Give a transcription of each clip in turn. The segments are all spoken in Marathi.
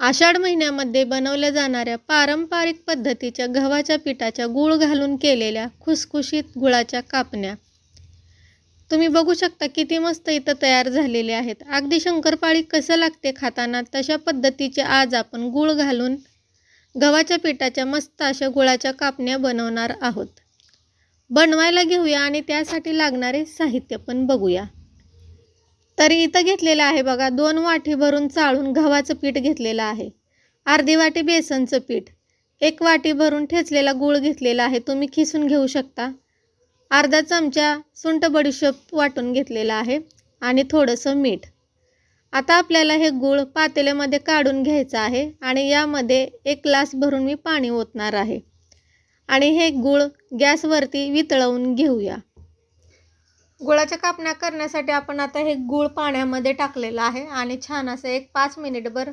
आषाढ महिन्यामध्ये बनवल्या जाणाऱ्या पारंपरिक पद्धतीच्या गव्हाच्या पिठाच्या गूळ घालून केलेल्या खुसखुशीत गुळाच्या कापण्या. तुम्ही बघू शकता किती मस्त इथं तयार झालेले आहेत. अगदी शंकरपाळी कसं लागते खाताना तशा पद्धतीचे आज आपण गूळ घालून गव्हाच्या पिठाच्या मस्त अशा गुळाच्या कापण्या बनवणार आहोत. बनवायला घेऊया आणि त्यासाठी लागणारे साहित्य पण बघूया. तरी इथं घेतलेलं आहे बघा दोन वाटी भरून चाळून गव्हाचं पीठ घेतलेलं आहे. अर्धी वाटी बेसनचं पीठ एक वाटी भरून ठेचलेला गूळ घेतलेला आहे तुम्ही खिसून घेऊ शकता. अर्धा चमचा सुंट बडीशोप वाटून घेतलेला आहे आणि थोडंसं मीठ. आता आपल्याला हे गूळ पातेल्यामध्ये काढून घ्यायचं आहे आणि यामध्ये एक ग्लास भरून मी पाणी ओतणार आहे. आणि हे गूळ गॅसवरती वितळवून घेऊया. गुळाच्या कापण्या करण्यासाठी आपण आता हे गूळ पाण्यामध्ये टाकलेलं आहे आणि छान असं एक पाच मिनिटभर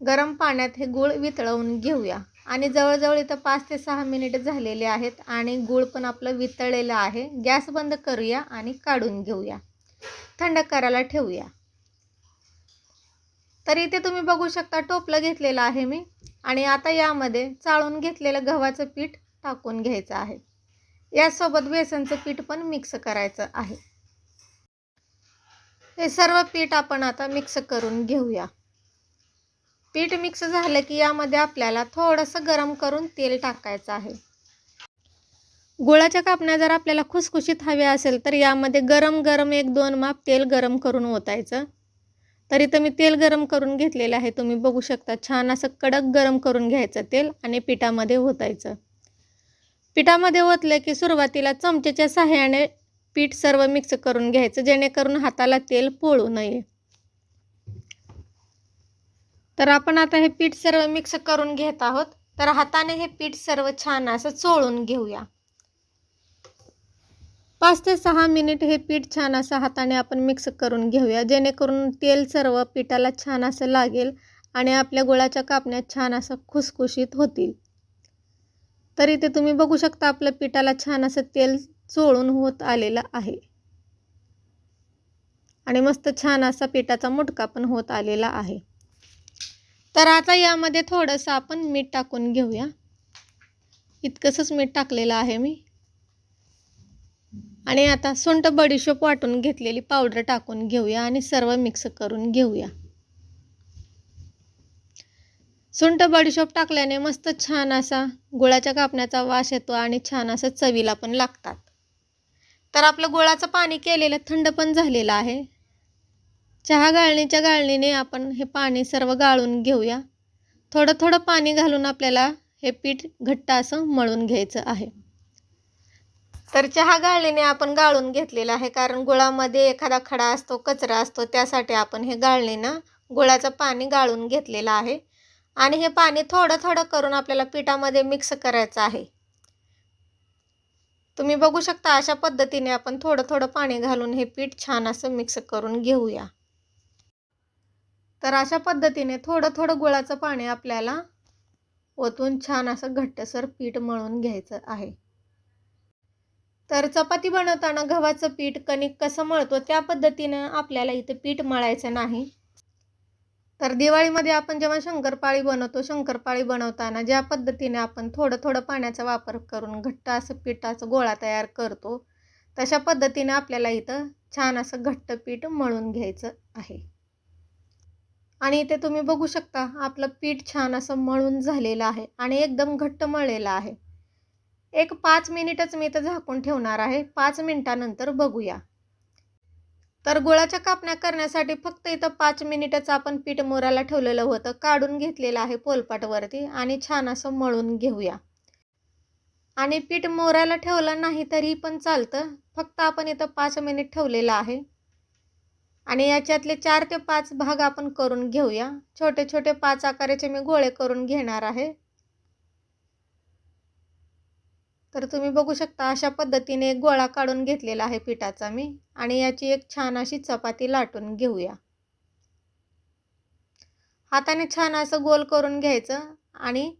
गरम पाण्यात हे गूळ वितळवून घेऊया. आणि जवळजवळ इथं पाच ते सहा मिनिट झालेले आहेत आणि गूळ पण आपलं वितळलेलं आहे. गॅस बंद करूया आणि काढून घेऊया. थंड करायला ठेवूया. तर इथे तुम्ही बघू शकता टोपलं घेतलेलं आहे मी. आणि आता यामध्ये चाळून घेतलेलं गव्हाचं पीठ टाकून घ्यायचं आहे. यासोबत बेसनचं पीठ पण मिक्स करायचं आहे. हे सर्व पीठ आपण आता मिक्स करून घेऊया. पीठ मिक्स झालं की यामध्ये आपल्याला थोडंसं गरम करून तेल टाकायचं आहे. गुळाच्या कापण्या जर आपल्याला खुसखुशीत हव्या असेल तर यामध्ये गरम गरम एक दोन माप तेल गरम करून ओतायचं. तर इथं मी तेल गरम करून घेतलेलं आहे. तुम्ही बघू शकता छान असं कडक गरम करून घ्यायचं तेल आणि पिठामध्ये ओतायचं. पिठामध्ये ओतलं की सुरुवातीला चमच्याच्या सहाय्याने पीठ सर्व मिक्स करून घ्यायचं जेणेकरून हाताला तेल पोळू नये. तर आपण आता हे पीठ सर्व मिक्स करून घेत आहोत. तर हाताने हे पीठ सर्व छान असं चोळून घेऊया. पाच ते सहा मिनिट हे पीठ छान असं हाताने आपण मिक्स करून घेऊया जेणेकरून तेल सर्व पिठाला छान असं लागेल आणि आपल्या गुळाच्या कापण्या छान असं खुसखुशीत होतील. तर इथे तुम्ही बघू शकता आपल्या पिठाला छान असं तेल चोळून होत आलेलं आहे. आणि मस्त छान असा पिठाचा मुटका पण होत आलेला आहे. तर आता यामध्ये थोडंसं आपण मीठ टाकून घेऊया. इतकंसंच मीठ टाकलेलं आहे मी. आणि आता सुंठ बडीशोप वाटून घेतलेली पावडर टाकून घेऊया आणि सर्व मिक्स करून घेऊया. सुंठ बडीशोप टाकल्याने मस्त छान असा गुळाच्या कापण्याचा वास येतो आणि छान असं चवीला पण लागतात. तर आपलं गुळाचं पाणी केलेलं थंड पण झालेलं आहे. चहा गाळणीच्या गाळणीने आपण हे पाणी सर्व गाळून घेऊया. थोडं थोडं पाणी घालून आपल्याला हे पीठ घट्ट असं मळून घ्यायचं आहे. तर चहा गाळणीने आपण गाळून घेतलेलं आहे कारण गुळामध्ये एखादा खडा असतो कचरा असतो त्यासाठी आपण हे गाळणीनं गुळाचं पाणी गाळून घेतलेलं आहे. आणि हे पाणी थोडं थोडं करून आपल्याला पिठामध्ये मिक्स करायचं आहे. तुम्ही बघू शकता अशा पद्धतीने आपण थोडं थोडं पाणी घालून हे पीठ छान असं मिक्स करून घेऊया. तर अशा पद्धतीने थोडं थोडं गुळाचं पाणी आपल्याला ओतून छान असं घट्टसर पीठ मळून घ्यायचं आहे. तर चपाती बनवताना गव्हाचं पीठ कणिक कसं मळतो त्या पद्धतीनं आपल्याला इथं पीठ मळायचं नाही. तर दिवाळीमध्ये आपण जेव्हा शंकरपाळी बनवतो शंकरपाळी बनवताना ज्या पद्धतीने आपण थोडं थोडं पाण्याचा वापर करून घट्ट असं पिठाचं गोळा तयार करतो तशा पद्धतीने आपल्याला इथं छान असं घट्ट पीठ मळून घ्यायचं आहे. आणि इथे तुम्ही बघू शकता आपलं पीठ छान असं मळून झालेलं आहे आणि एकदम घट्ट मळलेलं आहे. एक पाच मिनिटच मी इथं झाकून ठेवणार आहे. पाच मिनिटानंतर बघूया. तर गुळाच्या कापण्या करण्यासाठी फक्त इथं पाच मिनिटच आपण पीठ मोराला ठेवलेलं होतं. काढून घेतलेलं आहे पोलपाटवरती आणि छान असं मळून घेऊया. आणि पीठ मोरायला ठेवलं नाही तरी पण चालतं. फक्त आपण इथं पाच मिनिट ठेवलेलं आहे. आणि याच्यातले चार ते पाच भाग आपण करून घेऊया. छोटे छोटे पाच आकाराचे मी गोळे करून घेणार आहे. तर तुम्ही बघू शकता अशा पद्धतीने एक गोळा काढून घेतलेला आहे पिठाचा मी आणि याची एक छान अशी चपाती लाटून घेऊया. हाताने छान असं गोल करून घ्यायचं आणि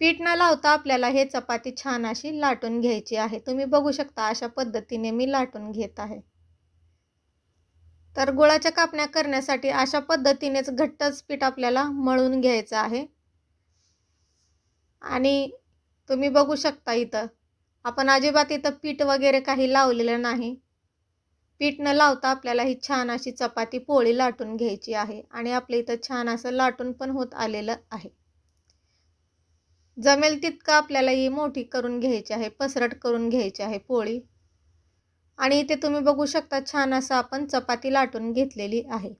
पीठ न लावता आपल्याला हे चपाती छान अशी लाटून घ्यायची आहे. तुम्ही बघू शकता अशा पद्धतीने मी लाटून घेत आहे. तर गुळाच्या कापण्या करण्यासाठी अशा पद्धतीनेच घट्टच पीठ आपल्याला मळून घ्यायचं आहे. आणि तुम्ही बघू शकता इथं आपण अजिबात इथं पीठ वगैरे काही लावलेलं नाही. पीठ न लावता आपल्याला ही छान अशी चपाती पोळी लाटून घ्यायची आहे आणि आपल्या इथं छान असं लाटून पण होत आलेलं आहे. जमेल तितकं आपल्याला ही मोठी करून घ्यायची आहे पसरट करून घ्यायची आहे पोळी. आणि इथे तुम्ही बघू शकता छान असं आपण चपाती लाटून घेतलेली आहे.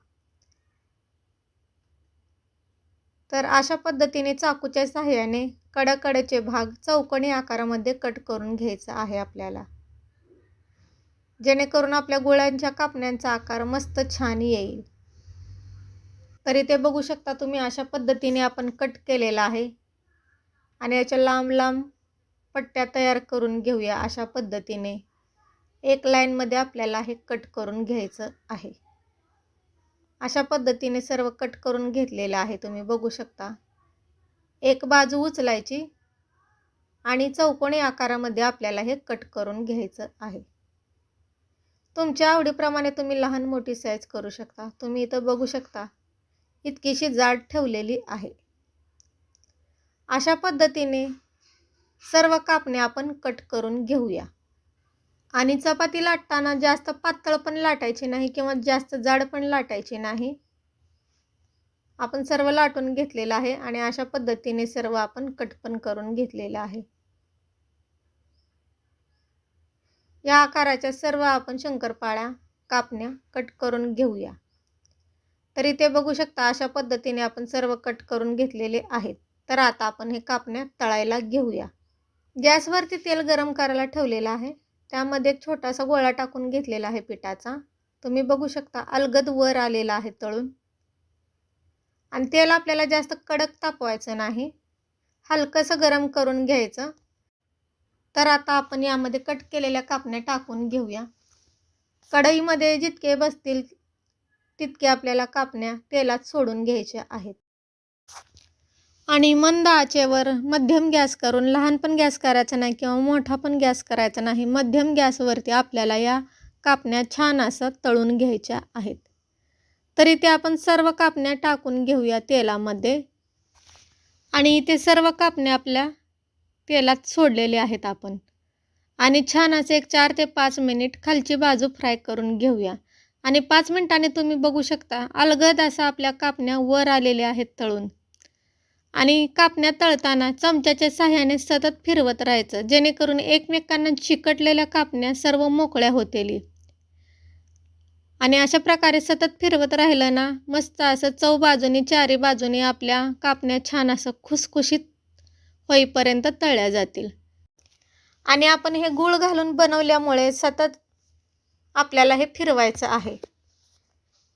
तर अशा पद्धतीने चाकूच्या सहाय्याने कडाकडेचे भाग चौकणी आकारामध्ये कट करून घ्यायचा आहे आपल्याला. जेणेकरून आपल्या गोळ्यांच्या कापण्यांचा आकार मस्त छान येईल. तर इथे बघू शकता तुम्ही अशा पद्धतीने आपण कट केलेला आहे. आणि याच्या लांब लांब पट्ट्या तयार करून घेऊया अशा पद्धतीने. एक लाईनमध्ये आपल्याला हे कट करून घ्यायचं आहे. अशा पद्धतीने सर्व कट करून घेतलेलं आहे तुम्ही बघू शकता. एक बाजू उचलायची आणि चौकोनी आकारामध्ये आपल्याला हे कट करून घ्यायचं आहे. तुमच्या आवडीप्रमाणे तुम्ही लहान मोठी साईज करू शकता. तुम्ही इथं बघू शकता इतकीशी जाड ठेवलेली आहे. अशा पद्धतीने सर्व कापणे आपण कट करून घेऊया. आणि चपाती लाटताना जास्त पातळ पण लाटायची नाही किंवा जास्त जाड पण लाटायची नाही. आपण सर्व लाटून घेतलेलं आहे आणि अशा पद्धतीने सर्व आपण कट पण करून घेतलेलं आहे. या आकाराच्या सर्व आपण शंकरपाळ्या कापण्या कट करून घेऊया. तर इथे बघू शकता अशा पद्धतीने आपण सर्व कट करून घेतलेले आहेत. तर आता आपण हे कापण्या तळायला घेऊया. गॅसवरती तेल गरम करायला ठेवलेलं आहे. त्यामध्ये एक छोटासा गोळा टाकून घेतलेला आहे पिठाचा. तुम्ही बघू शकता अलगद वर आलेला आहे तळून. आणि तेल आपल्याला जास्त कडक तापवायचं नाही. हलकंसं गरम करून घ्यायचं. तर आता आपण यामध्ये कट केलेल्या कापण्या टाकून घेऊया. कढईमध्ये जितके बसतील तितके आपल्याला कापण्या तेलात सोडून घ्यायच्या आहेत. आणि मंद आचेवर मध्यम गॅस करून लहान पण गॅस करायचा नाही किंवा मोठा पण गॅस करायचा नाही मध्यम गॅसवरती आपल्याला या कापण्या छान असं तळून घ्यायच्या आहेत. तरी ते आपण सर्व कापण्या टाकून घेऊया तेलामध्ये. आणि ते सर्व कापण्या आपल्या तेलात सोडलेले आहेत आपण. आणि छान असे एक चार ते पाच मिनिट खालची बाजू फ्राय करून घेऊया. आणि पाच मिनिटांनी तुम्ही बघू शकता अलगद असा आपल्या कापण्या वर आलेल्या आहेत तळून. आणि कापण्या तळताना चमच्याच्या साह्याने सतत फिरवत राहायचं जेणेकरून एकमेकांना चिकटलेल्या कापण्या सर्व मोकळ्या होतील. आणि अशा प्रकारे सतत फिरवत राहिलं ना मस्त असं चौ बाजूनी चारी बाजूनी आपल्या कापण्या छान असं खुसखुशीत होईपर्यंत तळल्या जातील. आणि आपण हे गूळ घालून बनवल्यामुळे सतत आपल्याला हे फिरवायचं आहे.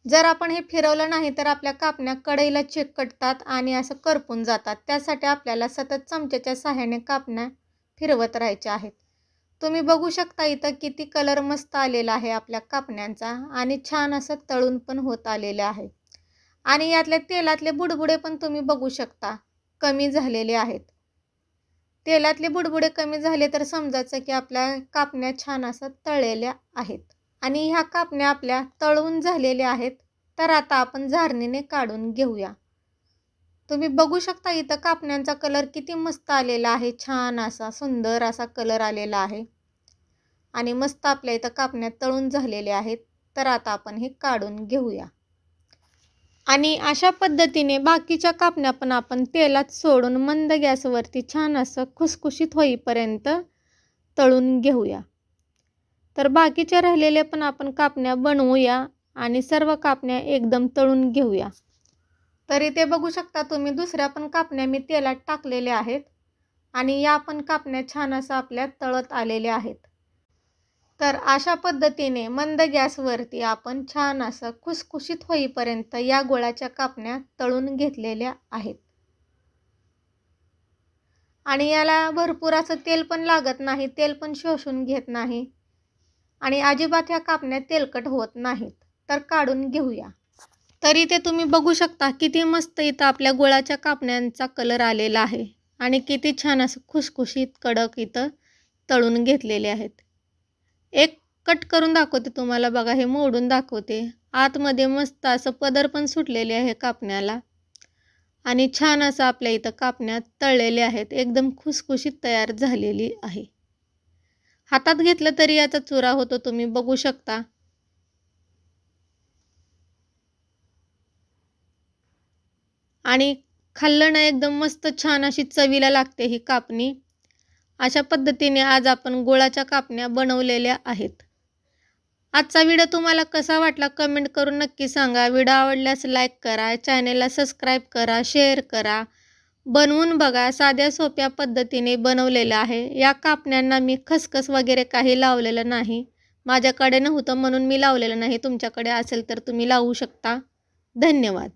जर आपण हे फिरवलं नाही तर आपल्या कापण्या कढईला चिकटतात आणि असं करपून जातात. त्यासाठी आपल्याला सतत चमच्याच्या सहाय्याने कापण्या फिरवत राहायच्या आहेत. तुम्ही बघू शकता इथं किती कलर मस्त आलेला आहे आपल्या कापण्यांचा आणि छान असं तळून पण होत आलेलं आहे. आणि यातल्या तेलातले बुडबुडे पण तुम्ही बघू शकता कमी झालेले आहेत. तेलातले बुडबुडे कमी झाले तर समजायचं की आपल्या कापण्या छान असं तळलेल्या आहेत. आणि ह्या कापण्या आपल्या तळून झालेल्या आहेत तर आता आपण झारणीने काढून घेऊया. तुम्ही बघू शकता इथं कापण्यांचा कलर किती मस्त आलेला आहे छान असा सुंदर असा कलर आलेला आहे. आणि मस्त आपल्या इथं कापण्या तळून झालेल्या आहेत तर आता आपण हे काढून घेऊया. आणि अशा पद्धतीने बाकीच्या कापण्या पण आपण तेलात सोडून मंद गॅसवरती छान असं खुसखुशीत होईपर्यंत तळून घेऊया. तर बाकीच्या राहिलेले पण आपण कापण्या बनवूया आणि सर्व कापण्या एकदम तळून घेऊया. तर इथे बघू शकता तुम्ही दुसऱ्या पण कापण्या मी तेलात टाकलेल्या आहेत आणि या पण कापण्या छान असं आपल्या तळत आलेल्या आहेत. तर अशा पद्धतीने मंद गॅसवरती आपण छान असं खुसखुशीत होईपर्यंत या गोळाच्या कापण्या तळून घेतलेल्या आहेत. आणि याला भरपूर असं तेल पण लागत नाही तेल पण शोषून घेत नाही. आणि अजिबात ह्या कापण्या तेलकट होत नाहीत. तर काढून घेऊया. तर इथे तुम्ही बघू शकता किती मस्त इथं आपल्या गुळाच्या कापण्यांचा कलर आलेला आहे. आणि किती छान असं खुसखुशीत कडक इथं तळून घेतलेले आहेत. एक कट करून दाखवते तुम्हाला बघा हे मोडून दाखवते. आतमध्ये मस्त असं पदर पण सुटलेले आहे कापण्याला. आणि छान असं आपल्या इथं कापण्यात तळलेले आहेत. एकदम खुसखुशीत तयार झालेली आहे. हातात घेतलं तरी याचा चुरा होतो तुम्ही बघू शकता. आणि खाल्लं ना एकदम मस्त छान अशी चवीला लागते ही कापणी. अशा पद्धतीने आज आपण गुळाच्या कापण्या बनवलेल्या आहेत. आजचा व्हिडिओ तुम्हाला कसा वाटला कमेंट करून नक्की सांगा. व्हिडिओ आवडल्यास लाईक करा चॅनेलला सबस्क्राईब करा शेअर करा. बनवून बघा साध्या सोप्या पद्धतीने बनवलेलं आहे. या कापण्यांना मी खसखस वगैरे काही लावलेलं नाही. माझ्याकडे नव्हतं म्हणून मी लावलेलं नाही. तुमच्याकडे असेल तर तुम्ही लावू शकता. धन्यवाद.